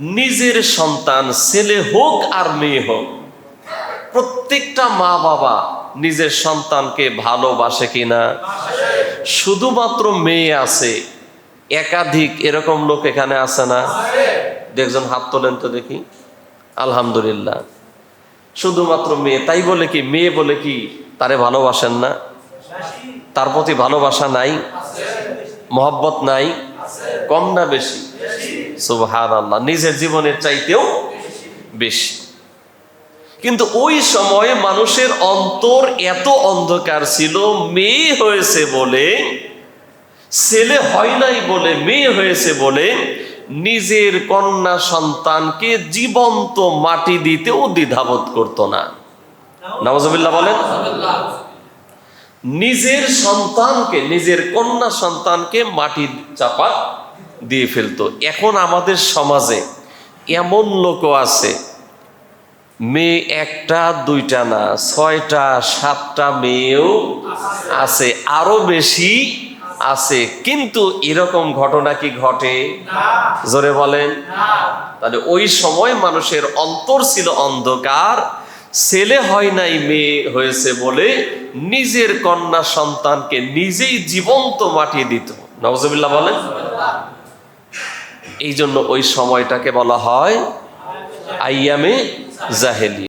নিজের সন্তান, ছেলে হোক আর মেয়ে হোক, প্রত্যেকটা মা বাবা নিজের সন্তানকে ভালোবাসে কিনা? শুধুমাত্র মেয়ে আছে, একাধিক এরকম লোক এখানে আছে না? দেখজন হাত তোলেন তো দেখি। আলহামদুলিল্লাহ। শুধুমাত্র মেয়ে, তাই বলে কি, মেয়ে বলে কি, তারে ভালোবাসেন না? তার প্রতি ভালোবাসা নাই? মহব্বত নাই? কম না বেশি? আল্লাহ নিজের জীবনের চাইতেও বেশি। কিন্তু ওই সময় মানুষের অন্তর এত অন্ধকার ছিল, মেয়ে হয়েছে বলে, ছেলে হয় নাই বলে, মেয়ে হয়েছে বলে নিজের কন্যা সন্তানকে জীবন্ত মাটি দিতেও দ্বিধাবোধ করতো না। নওয়াজবিল্লাহ বলেন। নিজের সন্তানকে, নিজের কন্যা সন্তানকে মাটি চাপা দিয়ে ফেলতো। এখন আমাদের সমাজে এমন লোকও আছে, মেয়ে একটা, দুইটা না, ছয়টা, সাতটা মেয়েও আছে, আরও বেশি আছে। কিন্তু এরকম ঘটনা কি ঘটে? জোরে বলেন। তাহলে ওই সময় মানুষের অন্তর ছিল অন্ধকার, ছেলে হয় নাই, মেয়ে হয়েছে বলে নিজের কন্যা সন্তানকে নিজেই জীবন্ত মাটি দিত। নওয়াজবিল্লাহ বলেন। এই জন্য ওই সময়টাকে বলা হয় আইয়ামে জাহেলি